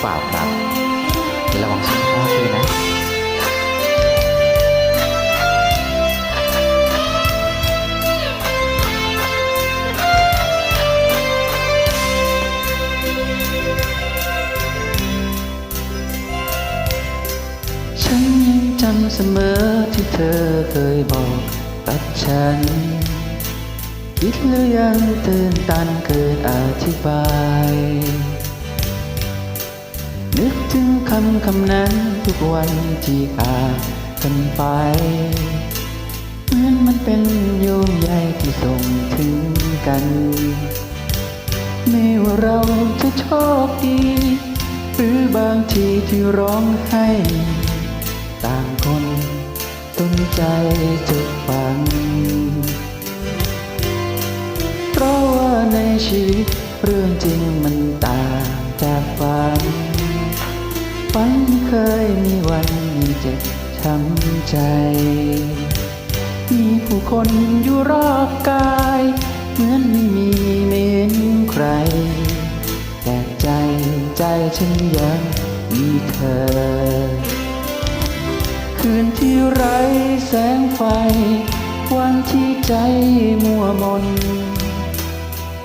เปล่าครับระวังสุขภาพด้วยนะฉันยังจำเสมอที่เธอเคยบอกกับฉัน คิดหรือยังตื่นตันเกินอธิบาย นึกถึงคำคำนั้นทุกวันที่อากันไป เหมือนมันเป็นโยมใยที่ส่งถึงกัน ไม่ว่าเราจะโชคดี หรือบางทีที่ร้องไห้ต่างคนสนใจจะฟัง เพราะว่าในชีวิตเรื่องจริงมันต่างจากฝัน ฝันไม่เคยมีวันเจ็บช้ำใจ มีผู้คนอยู่รอบกาย เหมือนไม่มีไม่เห็นใคร แต่ใจใจฉันยังมีเธอ คืนที่ไร้แสงไฟ วันที่ใจมัวมน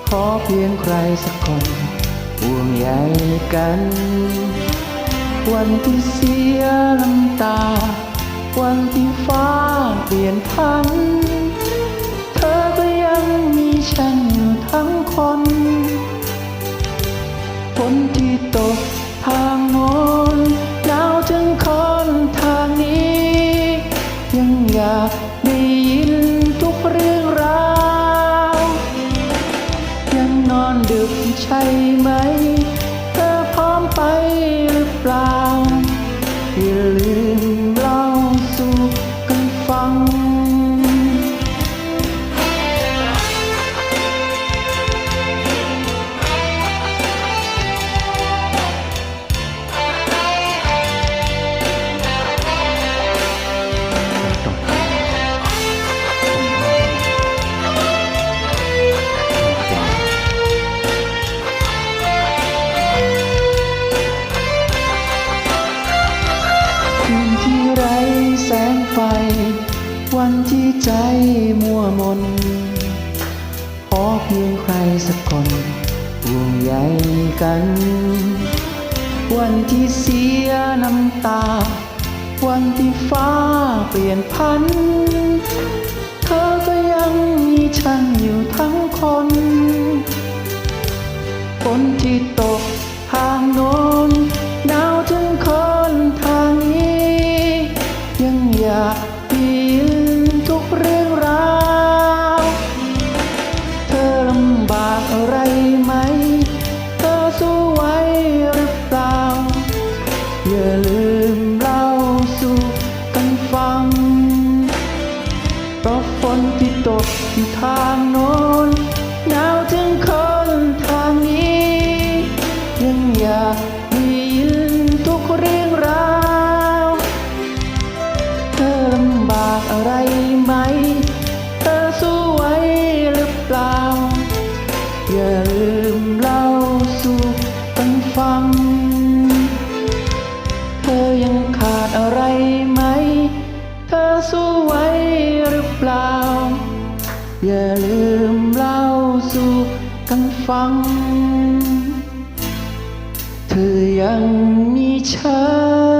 ขอเพียงใครสักคนห่วงใยกัน วันที่เสียน้ำตา วันที่ฟ้าเปลี่ยนพัน เธอก็ยังมีฉันอยู่ทั้งคนฝนที่ตกทางโน้นหนาวถึงคนทางนี้ ยังอยากได้ยินทุกเรื่องราว ยังนอนดึกใช่ไหม ที่ใจมัวมน ขอเพียงใครสักคนห่วงใยกัน วันที่เสียน้ำตา วันที่ฟ้าเปลี่ยนพัน เธอก็ยังมีฉันอยู่ทั้งคนฝนที่ตกทางโน้นหนาวถึงคนทางนี้ ยังอยาก อะไรไหม เธอสู้ไหวหรือเปล่า อย่าลืมเล่าสู่กันฟัง เพราะฝนที่ตกอยู่ทางโน้นหนาวถึงคนทางนี้ ยังอยากได้ยินทุกเรื่องราว เธอลำบากอะไรไหม ฟัง เธอยังมีฉัน